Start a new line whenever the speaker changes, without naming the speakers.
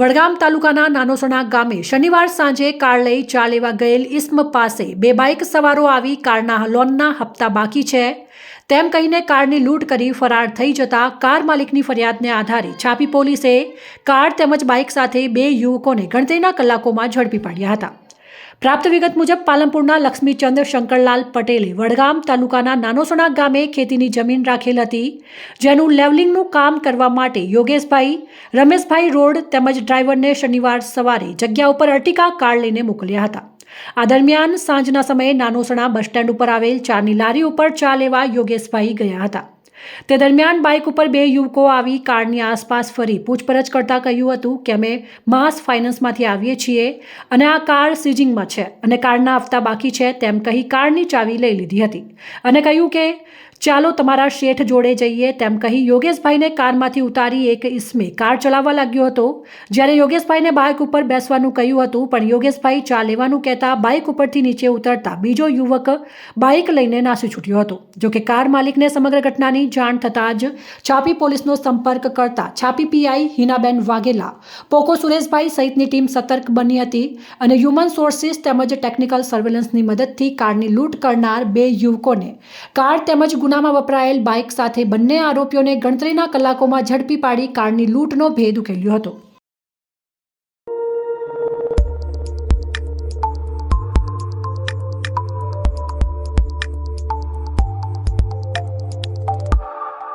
વડગામ તાલુકાના નાનોસણા ગામે શનિવાર સાંજે કાર લઈ ચા લેવા ગયેલ ઇસ્મ પાસે બે બાઇક સવારો આવી કારના લોનના હપ્તા બાકી છે. તેમ કહીને કારની લૂંટ કરી ફરાર થઈ જતા કાર માલિકની ફરિયાદને આધારે છાપી પોલીસે કાર તેમજ બાઇક સાથે બે યુવકોને ગણતરીના કલાકોમાં ઝડપી પાડ્યા હતા. પ્રાપ્ત વિગત મુજબ પાલનપુરના લક્ષ્મીચંદ શંકરલાલ પટેલે વડગામ તાલુકાના નાનોસણા ગામે ખેતીની જમીન રાખેલ હતી, જેનું લેવલિંગનું કામ કરવા માટે યોગેશભાઈ, રમેશભાઈ રોડ તેમજ ડ્રાઈવરને શનિવાર સવારે જગ્યા ઉપર અર્ટિકા કાર લઈને મોકલ્યા હતા. આ દરમિયાન સાંજના સમયે નાનોસણા બસ સ્ટેન્ડ ઉપર આવેલ ચાની લારી ઉપર ચા લેવા યોગેશભાઈ ગયા હતા. તે દરમિયાન બાઇક ઉપર બે યુવકો આવી કારની આસપાસ ફરી પૂછપરછ કરતાં કહ્યું હતું કે અમે માસ ફાઇનાન્સમાંથી આવીએ છીએ અને આ કાર સીઝિંગમાં છે અને કારના હપ્તા બાકી છે તેમ કહી કારની ચાવી લઈ લીધી હતી અને કહ્યું કે ચાલો તમારા શેઠ જોડે જઈએ, તેમ કહી યોગેશભાઈને કારમાંથી ઉતારી એક ઇસમે કાર ચલાવવા લાગ્યો હતો. જ્યારે યોગેશભાઈને બાઇક ઉપર બેસવાનું કહ્યું હતું, પણ યોગેશભાઈ ચા લેવાનું કહેતા બાઇક ઉપરથી નીચે ઉતરતા બીજો યુવક બાઇક લઈને નાસી છૂટ્યો હતો. જોકે કાર માલિકને સમગ્ર ઘટનાની જાણ થતાં જ છાપી પોલીસનો સંપર્ક કરતા છાપી પીઆઈ હિનાબેન વાઘેલા, પોકો સુરેશભાઈ સહિતની ટીમ સતર્ક બની હતી અને હ્યુમન સોર્સિસ તેમજ ટેકનિકલ સર્વેલન્સની મદદથી કારની લૂંટ કરનાર બે યુવકોને કાર તેમજ ગુનામાં વપરાયેલ બાઇક સાથે બંને આરોપીઓને ગણતરીના કલાકોમાં ઝડપી પાડી કારની લૂંટનો ભેદ ઉકેલ્યો હતો.